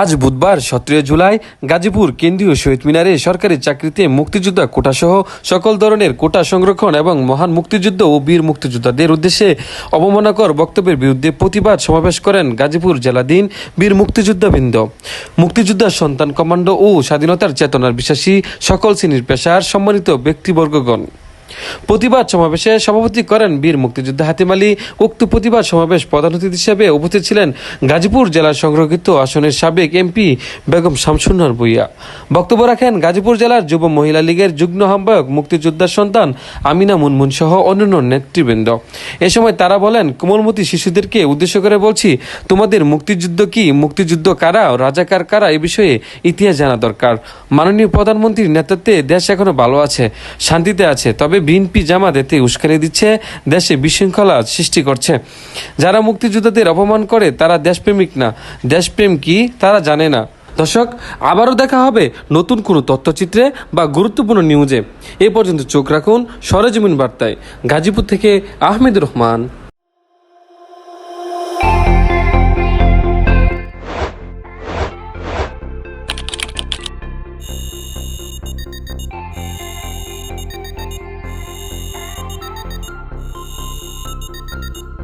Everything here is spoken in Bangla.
আজ বুধবার সতেরো জুলাই গাজীপুর কেন্দ্রীয় শহীদ মিনারে সরকারি চাকরিতে মুক্তিযোদ্ধা কোটাসহ সকল ধরনের কোটা সংরক্ষণ এবং মহান মুক্তিযুদ্ধ ও বীর মুক্তিযোদ্ধাদের উদ্দেশ্যে অবমাননাকর বক্তব্যের বিরুদ্ধে প্রতিবাদ সমাবেশ করেন গাজীপুর জেলাধীন বীর মুক্তিযোদ্ধাবৃন্দ। মুক্তিযোদ্ধার সন্তান কমান্ডো ও স্বাধীনতার চেতনার বিশ্বাসী সকল শ্রেণির পেশার সম্মানিত ব্যক্তিবর্গগণ। প্রতিবাদ সমাবেশে সভাপতি করেন বীর মুক্তিযোদ্ধা হাতিম আলী। উক্ত প্রতিবাদ সমাবেশ প্রধান অতিথি হিসেবে উপস্থিত ছিলেন গাজীপুর জেলার সংরক্ষিত আসনের সাবেক এমপি বেগম শামসুন্নার ভুইয়া। বক্তব্য রাখেন গাজীপুর জেলার যুব মহিলা লীগের যুগ্ম আহ্বায়ক, মুক্তিযোদ্ধার সন্তান আমিনা মুনমুন সহ অন্যান্য নেতৃবৃন্দ। এ সময় তারা বলেন, কোমলমতি শিশুদেরকে উদ্দেশ্য করে বলছি, তোমাদের মুক্তিযুদ্ধ কি, মুক্তিযুদ্ধ কারা ও রাজাকার কারা, এ বিষয়ে ইতিহাস জানা দরকার। মাননীয় প্রধানমন্ত্রীর নেতৃত্বে দেশ এখনও ভালো আছে, শান্তিতে আছে, তবে বিএনপি জামাত এতে উস্কানি দিচ্ছে, দেশে বিশৃঙ্খলা সৃষ্টি করছে। যারা মুক্তিযোদ্ধাদের অপমান করে, তারা দেশপ্রেমিক না। দেশপ্রেম কি, তারা জানে না। দর্শক, আবারও দেখা হবে নতুন কোনো তথ্যচিত্রে বা গুরুত্বপূর্ণ নিউজে। এ পর্যন্ত চোখ রাখুন সরেজমিন বার্তায়। গাজীপুর থেকে আহমেদ রহমান। Música